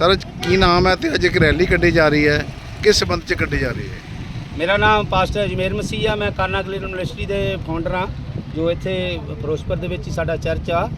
Sir, ਕੀ ਨਾਮ ਹੈ ਤੇ ਅੱਜ ਇੱਕ ਰੈਲੀ ਕੱਢੀ ਜਾ ਰਹੀ ਹੈ? ਕਿਸ ਸੰਬੰਧ ਚ ਕੱਢੀ ਜਾ ਰਹੀ ਹੈ? ਮੇਰਾ ਨਾਮ ਪਾਸਟਰ ਅਜਮੇਰ ਮਸੀਹ ਆ, ਮੈਂ ਕਾਨਾ ਕਲੀਨ ਯੂਨੀਵਰਸਿਟੀ ਦੇ ਫਾਊਂਡਰ ਆ ਜੋ ਇੱਥੇ ਫਿਰੋਜ਼ਪੁਰ ਦੇ ਵਿੱਚ ਹੀ ਸਾਡਾ ਚਰਚ ਆ।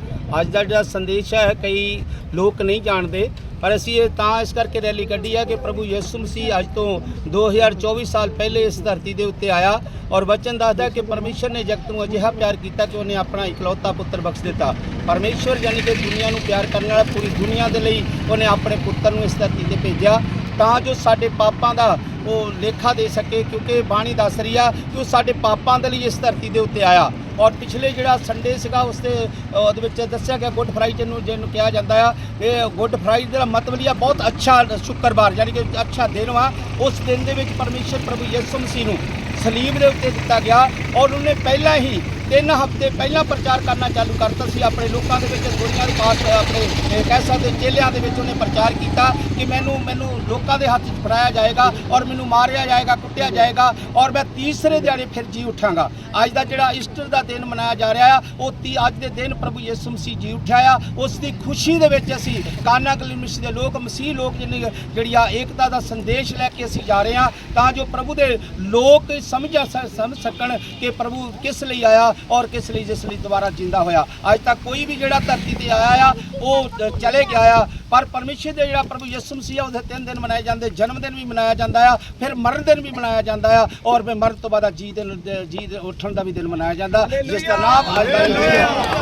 ਅੱਜ ਦਾ ਜਿਹੜਾ ਸੰਦੇਸ਼ ਹੈ, ਕਈ ਲੋਕ ਨਹੀਂ ਜਾਣਦੇ ਪਰ ਅਸੀਂ ਇਹ ਤਾਂ ਇਸ ਕਰਕੇ ਰੈਲੀ ਕੱਢੀ ਆ ਕਿ ਪ੍ਰਭੂ ਯਿਸੂ ਮਸੀਹ ਅੱਜ ਤੋਂ 2024 ਸਾਲ ਪਹਿਲੇ ਇਸ ਧਰਤੀ ਦੇ ਉੱਤੇ ਆਇਆ ਔਰ ਵਚਨ ਦੱਸਦਾ ਕਿ ਪਰਮੇਸ਼ਰ ਨੇ ਜਗਤ ਨੂੰ ਅਜਿਹਾ ਪਿਆਰ ਕੀਤਾ ਕਿ ਉਹਨੇ ਆਪਣਾ ਇਕਲੌਤਾ ਪੁੱਤਰ ਬਖਸ਼ ਦਿੱਤਾ। ਪਰਮੇਸ਼ਰ ਯਾਨੀ ਕਿ ਦੁਨੀਆ ਨੂੰ ਪਿਆਰ ਕਰਨ ਵਾਲਾ ਪੂਰੀ ਦੁਨੀਆ ਦੇ ਲਈ ਉਹਨੇ ਆਪਣੇ ਪੁੱਤਰ ਨੂੰ ਇਸ ਧਰਤੀ ਤੇ ਭੇਜਿਆ। ਤਾਂ ਜੋ ਸਾਡੇ ਪਾਪਾਂ ਦਾ ਉਹ ਲੇਖਾ ਦੇ ਸਕੇ ਕਿਉਂਕਿ ਬਾਣੀ ਦੱਸ ਰਹੀ ਆ ਕਿ ਉਹ ਸਾਡੇ ਪਾਪਾਂ ਦੇ ਲਈ ਇਸ ਧਰਤੀ ਦੇ ਉੱਤੇ ਆਇਆ। ਔਰ ਪਿਛਲੇ ਜਿਹੜਾ ਸੰਡੇ ਸੀਗਾ, ਉਸ ਤੇ ਉਹਦੇ ਵਿੱਚ ਦੱਸਿਆ ਗਿਆ ਗੁੱਡ ਫਰਾਈਡੇ ਨੂੰ ਜਿਹਨੂੰ ਕਿਹਾ ਜਾਂਦਾ ਆ। ਇਹ ਗੁੱਡ ਫਰਾਈਡੇ ਦਾ ਮਤਲਬ ਇਹ ਬਹੁਤ ਅੱਛਾ ਸ਼ੁੱਕਰਵਾਰ, ਯਾਨੀ ਕਿ ਅੱਛਾ ਦਿਨ ਵਾ। ਉਸ ਦਿਨ ਦੇ ਵਿੱਚ ਪਰਮੇਸ਼ਰ ਪ੍ਰਭੂ ਯਿਸੂ ਮਸੀਹ ਨੂੰ ਸਲੀਬ ਦੇ ਉੱਤੇ ਦਿੱਤਾ ਗਿਆ ਔਰ ਉਹਨੇ ਪਹਿਲਾਂ ਹੀ ਤਿੰਨ ਹਫ਼ਤੇ ਪਹਿਲਾਂ ਪ੍ਰਚਾਰ ਕਰਨਾ ਚਾਲੂ ਕਰਤਾ ਸੀ। ਆਪਣੇ ਲੋਕਾਂ ਦੇ ਵਿੱਚ ਦੁਨੀਆ ਦੇ ਪਾਸ ਆਪਣੇ ਕਹਿ ਸਕਦੇ ਚੇਲਿਆਂ ਦੇ ਵਿੱਚ ਉਹਨੇ ਪ੍ਰਚਾਰ ਕੀਤਾ ਕਿ ਮੈਨੂੰ ਮੈਨੂੰ ਲੋਕਾਂ ਦੇ ਹੱਥ 'ਚ ਫੜਾਇਆ ਜਾਏਗਾ ਔਰ ਮੈਨੂੰ ਮਾਰਿਆ ਜਾਏਗਾ, ਕੁੱਟਿਆ ਜਾਏਗਾ ਔਰ ਮੈਂ ਤੀਸਰੇ ਦਿਹਾੜੇ ਫਿਰ ਜੀ ਉਠਾਂਗਾ। ਅੱਜ ਦਾ ਜਿਹੜਾ ਈਸਟਰ ਦਾ ਦਿਨ ਮਨਾਇਆ ਜਾ ਰਿਹਾ ਆ, ਉਹ ਤੀ, ਅੱਜ ਦੇ ਦਿਨ ਪ੍ਰਭੂ ਯਿਸੂ ਮਸੀਹ ਜੀ ਉੱਠਿਆ ਆ। ਉਸ ਦੀ ਖੁਸ਼ੀ ਦੇ ਵਿੱਚ ਅਸੀਂ ਕਾਨਾ ਕਲੀਮਿਸ ਦੇ ਲੋਕ, ਮਸੀਹ ਲੋਕ ਜਿਹਨੇ ਜਿਹੜੀ ਆ ਏਕਤਾ ਦਾ ਸੰਦੇਸ਼ ਲੈ ਕੇ ਅਸੀਂ ਜਾ ਰਹੇ ਹਾਂ, ਤਾਂ ਜੋ ਪ੍ਰਭੂ ਦੇ ਲੋਕ ਸਮਝ ਸਮਝ ਸਕਣ ਕਿ ਪ੍ਰਭੂ ਕਿਸ ਲਈ ਆਇਆ ਔਰ ਕਿਸ ਲਈ ਜਿਸ ਲਈ ਦੁਬਾਰਾ ਜਿੰਦਾ ਹੋਇਆ। ਅੱਜ ਤੱਕ ਕੋਈ ਵੀ ਜਿਹੜਾ ਧਰਤੀ ਤੇ ਆਇਆ ਆ ਉਹ ਚਲੇ ਗਿਆ ਆ। ਪਰ ਪਰਮੇਸ਼ਰ ਦੇ ਜਿਹੜਾ ਪ੍ਰਭੂ ਯਿਸੂ ਮਸੀਹ ਆ ਉਹਦੇ ਤਿੰਨ ਦਿਨ ਮਨਾਏ ਜਾਂਦੇ ਜਨਮ ਦਿਨ ਵੀ ਮਨਾਇਆ ਜਾਂਦਾ ਆ ਫਿਰ ਮਰਨ ਦਿਨ ਵੀ ਮਨਾਇਆ ਜਾਂਦਾ ਆ ਔਰ ਫਿਰ ਮਰਨ ਤੋਂ ਬਾਅਦ ਜੀ ਦਿਨ ਜੀ ਉੱਠਣ ਦਾ ਵੀ ਦਿਨ ਮਨਾਇਆ ਜਾਂਦਾ ਜਿਸ ਦਾ ਨਾਮ ਅੱਜ ਦਾ ਦਿਨ ਹੈ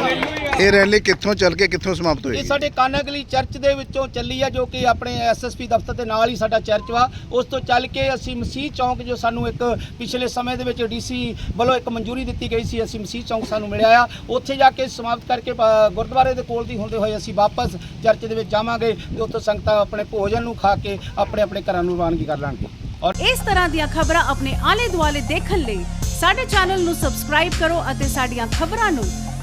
ਇਹ ਰੈਲੀ ਕਿੱਥੋਂ ਚੱਲ ਕੇ ਕਿੱਥੋਂ ਸਮਾਪਤ ਇਹ ਹੋਈ ਸਾਡੇ ਕਾਨਾਗਲੀ ਚਰਚ ਦੇ ਵਿੱਚੋਂ ਚੱਲੀ ਆ ਜੋ ਕਿ ਆਪਣੇ ਐਸਐਸਪੀ ਦਫ਼ਤਰ ਦੇ ਨਾਲ ਹੀ ਸਾਡਾ ਚਰਚ ਵਾ। ਉਸ ਤੋਂ ਚੱਲ ਕੇ ਅਸੀਂ ਮਸੀਹ ਚੌਂਕ ਜੋ ਸਾਨੂੰ ਇੱਕ ਪਿਛਲੇ ਸਮੇਂ ਦੇ ਵਿੱਚ ਡੀਸੀ ਵੱਲੋਂ ਇੱਕ ਮਨਜ਼ੂਰੀ ਦਿੱਤੀ ਗਈ ਸੀ ਅਸੀਂ ਮਸੀਹ ਚੌਂਕ ਸਾਨੂੰ ਮਿਲਿਆ ਆ। ਉੱਥੇ ਜਾ ਕੇ ਸਮਾਪਤ ਕਰਕੇ ਗੁਰਦੁਆਰੇ ਦੇ ਕੋਲ ਦੀ ਹੁੰਦੇ ਹੋਏ ਅਸੀਂ ਵਾਪਸ ਚਰਚ ਦੇ ਵਿੱਚ ਜਾਵਾਂਗੇ ਤੇ ਉੱਥੋਂ ਸੰਗਤਾਂ ਆਪਣੇ ਭੋਜਨ ਨੂੰ ਖਾ ਕੇ ਆਪਣੇ ਆਪਣੇ ਘਰਾਂ ਨੂੰ ਰਵਾਨਗੀ ਕਰ ਲੈਣਗੇ। ਔਰ ਇਸ ਤਰ੍ਹਾਂ ਦੀਆਂ ਖਬਰਾਂ ਆਪਣੇ ਆਲੇ ਦੁਆਲੇ ਦੇਖਣ ਲਈ ਸਾਡੇ ਚੈਨਲ ਨੂੰ ਸਬਸਕ੍ਰਾਈਬ ਕਰੋ ਅਤੇ ਸਾਡੀਆਂ ਖਬਰਾਂ ਨੂੰ